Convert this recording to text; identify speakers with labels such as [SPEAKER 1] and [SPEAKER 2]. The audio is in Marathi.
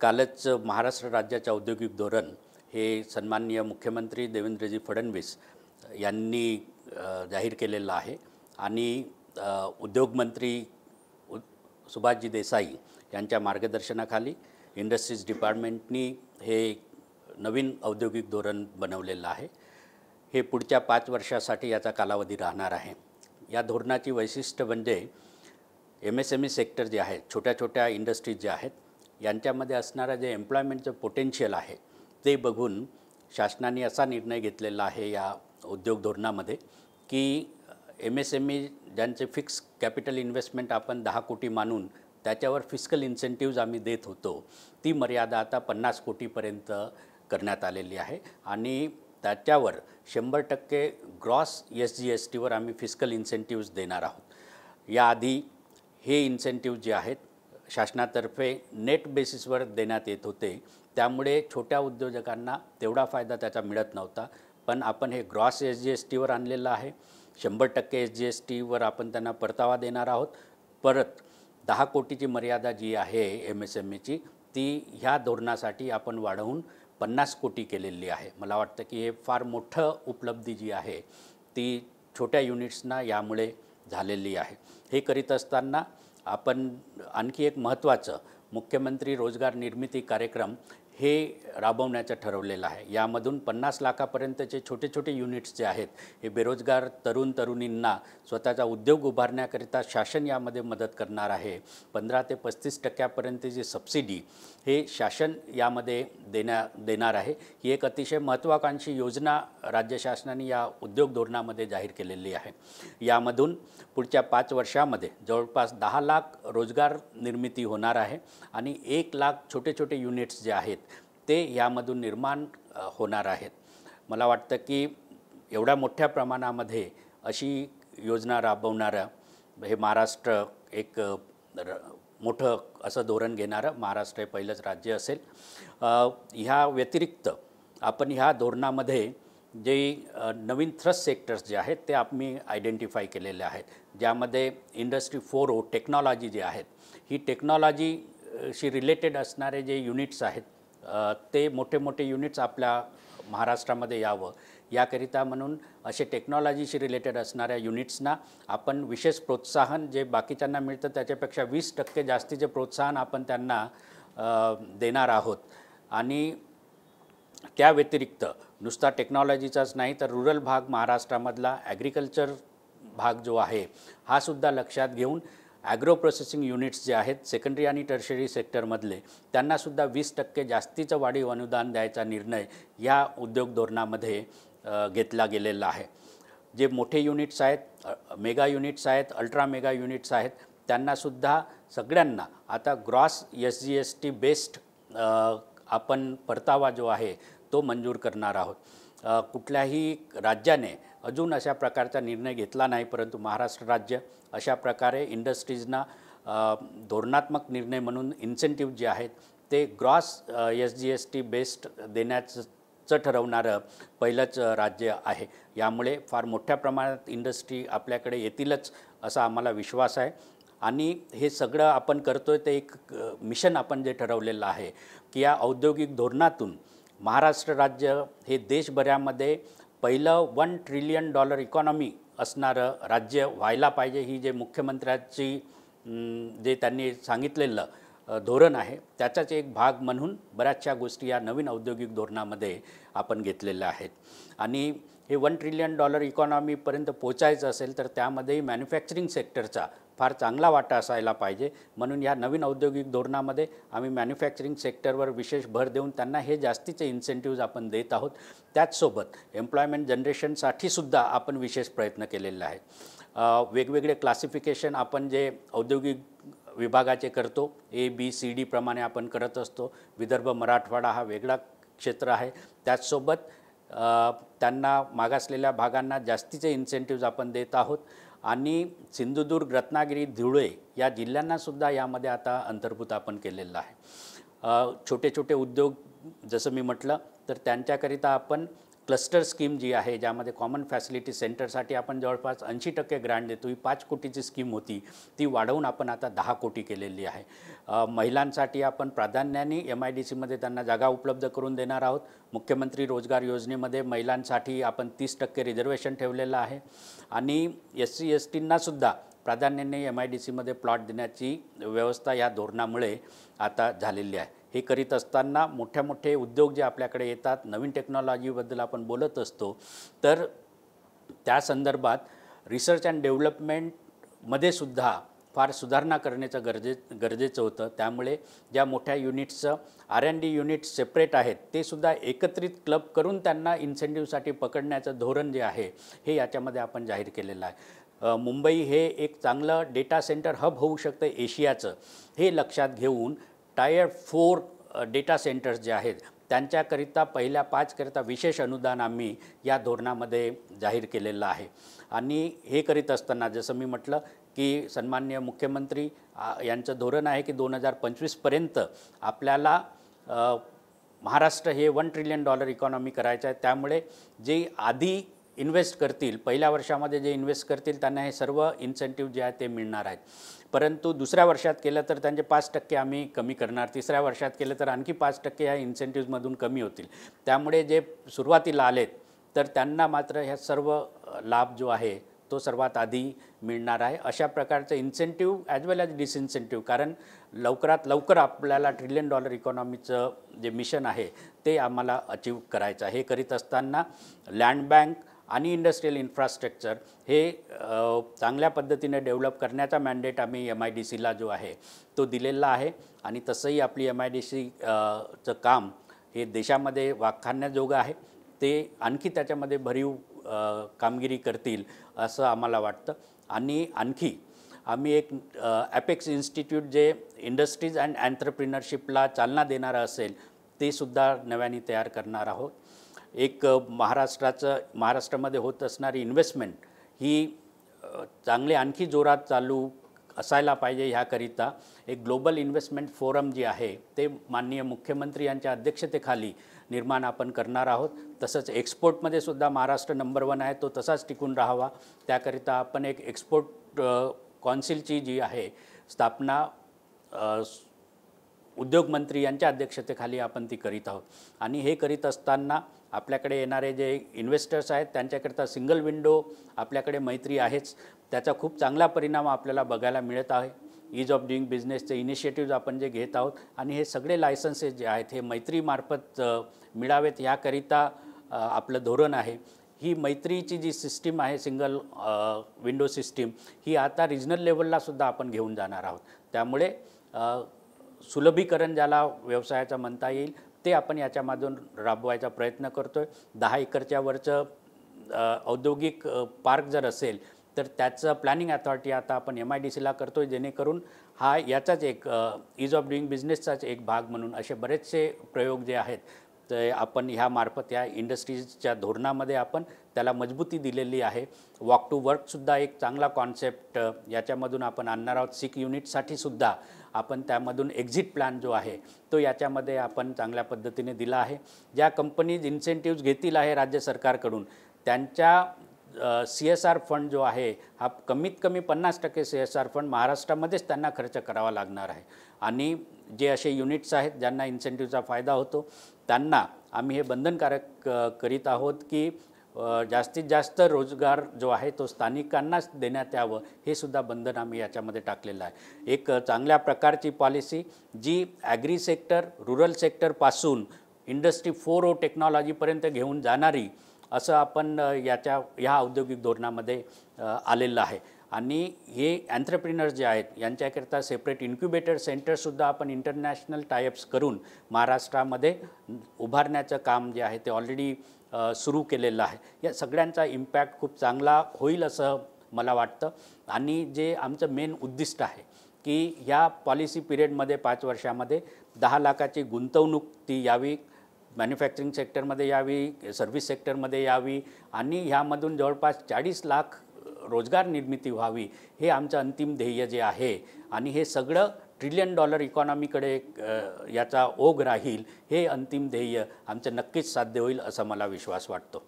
[SPEAKER 1] कालच महाराष्ट्र राज्याचे औद्योगिक धोरण हे सन्माननीय मुख्यमंत्री देवेंद्रजी फडणवीस यांनी जाहीर केलेलं आहे. आणि उद्योगमंत्री उ सुभाषजी देसाई यांच्या मार्गदर्शनाखाली इंडस्ट्रीज डिपार्टमेंटनी हे नवीन औद्योगिक धोरण बनवलेलं आहे. हे पुढच्या पाच वर्षासाठी याचा कालावधी राहणार आहे. या धोरणाची वैशिष्ट्य म्हणजे M S M E sector जे आहेत छोट्या छोट्या इंडस्ट्रीज ज्या आहेत यांच्यामध्ये असणारा जे एम्प्लॉयमेंटचं पोटेन्शियल आहे ते बघून शासनाने असा निर्णय घेतलेला आहे या उद्योग धोरणामध्ये की एम एस एम ई ज्यांचे फिक्स कॅपिटल इन्व्हेस्टमेंट आपण दहा कोटी मानून त्याच्यावर फिस्कल इन्सेंटिव्ज आम्ही देत होतो ती मर्यादा आता पन्नास कोटीपर्यंत करण्यात आलेली आहे. आणि त्याच्यावर शंभर टक्के ग्रॉस एस जी एस टीवर आम्ही फिस्कल इन्सेंटिव्ज देणार आहोत. याआधी हे इन्सेंटिव्ह जे आहेत शासनातर्फे नेट बेसिसवर देण्यात येत होते. त्यामुळे छोट्या उद्योजकांना तेवढा फायदा त्याचा मिळत नव्हता. पण आपण हे ग्रॉस एस जी एस टीवर आणलेलं आहे. शंभर टक्के एस जी एस टीवर आपण त्यांना परतावा देणार आहोत. परत दहा कोटीची मर्यादा जी आहे एम एस एम एची ती ह्या धोरणासाठी आपण वाढवून पन्नास कोटी केलेली आहे. मला वाटतं की हे फार मोठं उपलब्धी जी आहे ती छोट्या युनिट्सना यामुळे झालेली आहे. हे करीत असताना आपण आणखी एक महत्त्वाचं मुख्यमंत्री रोजगार निर्मिती कार्यक्रम हे राबवण्याचं ठरवलेलं आहे. यामधून पन्नास लाखापर्यंतचे छोटे छोटे युनिट्स जे आहेत हे बेरोजगार तरुण तरुणींना स्वतःचा उद्योग उभारण्याकरिता शासन यामध्ये मदत करणार आहे. पंधरा ते पस्तीस टक्क्यापर्यंतची सबसिडी हे शासन यामध्ये देण्या देणार आहे. ही एक अतिशय महत्त्वाकांक्षी योजना राज्य शासनाने या उद्योग धोरणामध्ये जाहीर केलेली आहे. यामधून पुढच्या पाच वर्षामध्ये जवळपास दहा लाख रोजगार निर्मिती होणार आहे आणि एक लाख छोटे छोटे युनिट्स जे आहेत ते यामधून निर्माण होणार आहेत. मला वाटतं की एवढ्या मोठ्या प्रमाणामध्ये अशी योजना राबवणारं हे महाराष्ट्र एक र- मोठं असं धोरण घेणारं महाराष्ट्र हे पहिलंच राज्य असेल. ह्या व्यतिरिक्त आपण ह्या धोरणामध्ये जे नवीन थ्रस्ट सेक्टर्स जे आहेत ते आम्ही आयडेंटिफाय केलेले आहेत. ज्यामध्ये इंडस्ट्री फोर ओ टेक्नॉलॉजी जी आहेत ही टेक्नॉलॉजीशी रिलेटेड असणारे जे युनिट्स आहेत ते मोठे मोठे युनिट्स आपल्या महाराष्ट्रामध्ये यावं. याकरिता म्हणून असे टेक्नॉलॉजीशी रिलेटेड असणाऱ्या युनिट्सना आपण विशेष प्रोत्साहन जे बाकीच्यांना मिळतं त्याच्यापेक्षा वीस टक्के जास्तीचे प्रोत्साहन आपण त्यांना देणार आहोत. आणि त्या व्यतिरिक्त नुसता टेक्नॉलॉजीचाच नाही तर रुरल भाग महाराष्ट्रामधला ॲग्रिकल्चर भाग जो आहे हा सुद्धा लक्षात घेऊन ॲग्रो प्रोसेसिंग युनिट्स जे आहेत सेकंडरी आणि टर्शरी सेक्टरमधले त्यांनासुद्धा वीस टक्के जास्तीचं वाढीव अनुदान द्यायचा निर्णय या उद्योग धोरणामध्ये घेतला गेलेला आहे. जे मोठे युनिट्स आहेत मेगा युनिट्स आहेत अल्ट्रा मेगा युनिट्स आहेत त्यांनासुद्धा सगळ्यांना आता gross S G S T based आपण परतावा जो आहे तो मंजूर करणार आहोत. कुठल्याही राज्याने अजून अशा प्रकारचा निर्णय घेतला नाही परंतु महाराष्ट्र राज्य अशा प्रकारे इंडस्ट्रीजना धोरणात्मक निर्णय म्हणून इन्सेंटिव्ह जे आहेत ते gross S G S T based देण्याचं ठरवणारं पहिलंच राज्य आहे. यामुळे फार मोठ्या प्रमाणात इंडस्ट्री आपल्याकडे येतीलच असा आम्हाला विश्वास आहे. आणि हे सगळं आपण करतो आहे ते एक मिशन आपण जे ठरवलेलं आहे की या औद्योगिक धोरणातून महाराष्ट्र राज्य हे देशभरामध्ये पहिलं वन ट्रिलियन डॉलर इकॉनॉमी असणारं राज्य व्हायला पाहिजे ही जे मुख्यमंत्र्यांची जे त्यांनी सांगितलेलं धोरण आहे त्याचाच एक भाग म्हणून बऱ्याचशा गोष्टी या नवीन औद्योगिक धोरणामध्ये आपण घेतलेल्या आहेत. आणि हे वन ट्रिलियन डॉलर इकॉनॉमीपर्यंत पोचायचं असेल तर त्यामध्येही मॅन्युफॅक्चरिंग सेक्टरचा फार चांगला वाटा असायला पाहिजे. म्हणून या नवीन औद्योगिक धोरणामध्ये आम्ही मॅन्युफॅक्चरिंग सेक्टरवर विशेष भर देऊन त्यांना हे जास्तीचे इन्सेंटिव्ज आपण देत आहोत. त्याचसोबत एम्प्लॉयमेंट जनरेशनसाठी सुद्धा आपण विशेष प्रयत्न केलेले आहेत. वेगवेगळे क्लासिफिकेशन आपण जे औद्योगिक विभागाचे करतो ए बी सी डी प्रमाणे आपण करत असतो. विदर्भ मराठवाडा हा वेगळा क्षेत्र आहे. त्याचसोबत त्यांना मागासलेल्या भागांना जास्तीचे इन्सेंटिव्ज आपण देत आहोत. आणि सिंधुदुर्ग रत्नागिरी धुळे या जिल्ह्यांनासुद्धा यामध्ये आता अंतर्भूत आपण केलेलं आहे. छोटे छोटे उद्योग जसं मी म्हटलं तर त्यांच्याकरिता आपण क्लस्टर स्कीम जी आहे ज्यामध्ये कॉमन फॅसिलिटी सेंटरसाठी आपण जवळपास ऐंशी टक्के ग्रँट देतो. ही पाच कोटीची स्कीम होती. ती वाढवून आपण आता दहा कोटी केलेली आहे. महिलांसाठी आपण प्राधान्याने एम आय डी सीमध्ये त्यांना जागा उपलब्ध करून देणार आहोत. मुख्यमंत्री रोजगार योजनेमध्ये महिलांसाठी आपण तीस टक्के रिझर्वेशन ठेवलेलं आहे. आणि एस सी एस टींनासुद्धा प्राधान्याने एम आय डी सीमध्ये प्लॉट देण्याची व्यवस्था या धोरणामुळे आता झालेली आहे. हे करीत असताना मोठ्या मोठे उद्योग जे आपल्याकडे येतात नवीन टेक्नॉलॉजीबद्दल आपण बोलत असतो तर त्या संदर्भात रिसर्च अँड डेव्हलपमेंटमध्ये सुद्धा फार सुधारणा करण्याचं गरजे गरजेचं होतं. त्यामुळे ज्या मोठ्या युनिट्सचं R N D unit separate आहेत ते सुद्धा एकत्रित क्लब करून त्यांना इन्सेंटिव्हसाठी पकडण्याचं धोरण जे आहे हे याच्यामध्ये आपण जाहीर केलेलं आहे. मुंबई हे एक चांगलं डेटा सेंटर हब होऊ शकतं एशियाचं हे लक्षात घेऊन टायर फोर डेटा सेंटर्स जे आहेत त्यांच्याकरिता पहिल्या पाचकरिता विशेष अनुदान आम्ही या धोरणामध्ये जाहीर केलेलं आहे. आणि हे करीत असताना जसं मी म्हटलं की सन्मान्य मुख्यमंत्री यांचं धोरण आहे की दोन हजार पंचवीसपर्यंत आपल्याला महाराष्ट्र हे वन ट्रिलियन डॉलर इकॉनॉमी करायचं आहे. त्यामुळे जे आधी इन्व्हेस्ट करतील पहिल्या वर्षामध्ये जे इन्व्हेस्ट करतील त्यांना हे सर्व इन्सेंटिव्ह जे आहे ते मिळणार आहेत. परंतु दुसऱ्या वर्षात केलं तर त्यांचे पाच टक्के आम्ही कमी करणार. तिसऱ्या वर्षात केलं तर आणखी पाच टक्के ह्या इन्सेंटिव्हमधून कमी होतील. त्यामुळे जे सुरुवातीला आलेत तर त्यांना मात्र ह्या सर्व लाभ जो आहे तो सर्वात आधी मिळणार आहे. अशा प्रकारचं incentive as well as disincentive कारण लवकरात लवकर आपल्याला ट्रिलियन डॉलर इकॉनॉमीचं जे मिशन आहे ते आम्हाला अचीव करायचं आहे. हे करीत असताना लँड बँक आणि इंडस्ट्रीयल इन्फ्रास्ट्रक्चर हे चांगल्या पद्धतीने डेव्हलप करण्याचा मॅन्डेट आम्ही एम आय डी सीला जो आहे तो दिलेला आहे. आणि तसंही आपली एम आय डी सी चं काम हे देशामध्ये वाखाणण्याजोगं आहे. ते आणखी त्याच्यामध्ये भरीव कामगिरी करतील असं आम्हाला वाटतं. आणि आणखी आम्ही एक ॲपेक्स इन्स्टिट्यूट जे इंडस्ट्रीज अँड अँटरप्रिनरशिपला चालना देणारं असेल ते सुद्धा नव्याने तयार करणार आहोत. एक महाराष्ट्राचं महाराष्ट्रामध्ये होत असणारी इन्व्हेस्टमेंट ही चांगली आणखी जोरात चालू असायला पाहिजे ह्याकरिता एक ग्लोबल इन्व्हेस्टमेंट फोरम जे आहे ते माननीय मुख्यमंत्री यांच्या अध्यक्षतेखाली निर्माण आपण करणार आहोत. तसंच एक्सपोर्टमध्ये सुद्धा महाराष्ट्र नंबर वन आहे तो तसाच टिकून राहावा. त्याकरिता आपण एक एक्सपोर्ट कॉन्सिलची जी आहे स्थापना उद्योगमंत्री यांच्या अध्यक्षतेखाली आपण ती करीत आहोत. आणि हे करीत असताना आपल्याकडे येणारे जे इन्व्हेस्टर्स आहेत त्यांच्याकरिता सिंगल विंडो आपल्याकडे मैत्री आहेच. त्याचा खूप चांगला परिणाम आपल्याला बघायला मिळत आहे. ईज ऑफ डुईंग बिझनेसचे इनिशिएटिव्ज आपण जे घेत आहोत आणि हे सगळे लायसन्सेस जे आहेत हे मैत्रीमार्फत मिळावेत याकरिता आपलं धोरण आहे. ही मैत्रीची जी सिस्टीम आहे सिंगल विंडो सिस्टीम ही आता रिजनल लेवलला सुद्धा आपण घेऊन जाणार आहोत. त्यामुळे सुलभीकरण ज्याला व्यवसायाचा म्हणता येईल ते आपण याच्यामधून राबवायचा प्रयत्न करतो आहे दहा एकरच्या वरचं औद्योगिक पार्क जर असेल तर त्याचं प्लॅनिंग अथॉरिटी आता आपण एम आय डी सीला करतो आहे जेणेकरून हा याचाच एक इज ऑफ डुईंग बिझनेसचाच एक भाग म्हणून असे बरेचसे प्रयोग जे आहेत ते आपण ह्यामार्फत या इंडस्ट्रीजच्या धोरणामध्ये आपण त्याला मजबूती दिलेली आहे. वॉक टू वर्कसुद्धा एक चांगला कॉन्सेप्ट याच्यामधून आपण आणणार आहोत. सिक युनिटसाठी सुद्धा आपण त्यामधून एक्झिट प्लॅन जो आहे तो याच्यामध्ये आपण चांगल्या पद्धतीने दिला आहे. ज्या कंपनीज इन्सेंटिव्ज घेतील आहे राज्य सरकारकडून त्यांच्या सी एस आर फंड जो आहे हा कमीत कमी पन्नास टक्के सी एस आर फंड महाराष्ट्रामध्येच त्यांना खर्च करावा लागणार आहे. आणि जे असे युनिट्स आहेत ज्यांना इन्सेंटिव्हचा फायदा होतो त्यांना आम्ही हे बंधनकारक करीत आहोत की जास्तीत जास्त रोजगार जो आहे तो स्थानिकांनाच देण्यात यावं हे सुद्धा बंधन आम्ही याच्यामध्ये टाकलेलं आहे. एक चांगल्या प्रकारची पॉलिसी जी ॲग्री सेक्टर रुरल सेक्टरपासून इंडस्ट्री फोर ओ टेक्नॉलॉजीपर्यंत घेऊन जाणारी असं आपण याच्या ह्या औद्योगिक धोरणामध्ये आलेलं आहे. आणि हे अँथ्रप्रिनर्स जे आहेत यांच्याकरिता सेपरेट इन्क्युबेटर सेंटरसुद्धा आपण इंटरनॅशनल टायअप्स करून महाराष्ट्रामध्ये उभारण्याचं काम जे आहे ते ऑलरेडी सुरू केलेलं आहे. या सगळ्यांचा इम्पॅक्ट खूप चांगला होईल असं मला वाटतं. आणि जे आमचं मेन उद्दिष्ट आहे की ह्या पॉलिसी पिरियडमध्ये पाच वर्षामध्ये दहा लाखाची गुंतवणूक ती यावी मॅन्युफॅक्चरिंग सेक्टरमध्ये यावी सर्व्हिस सेक्टरमध्ये यावी आणि ह्यामधून जवळपास चाळीस लाख रोजगार निर्मिती व्हावी हे आमचं अंतिम ध्येय जे आहे. आणि हे सगळं ट्रिलियन डॉलर इकॉनॉमीकडे याचा ओघ राहील हे अंतिम ध्येय आमचं नक्कीच साध्य होईल असा मला विश्वास वाटतो.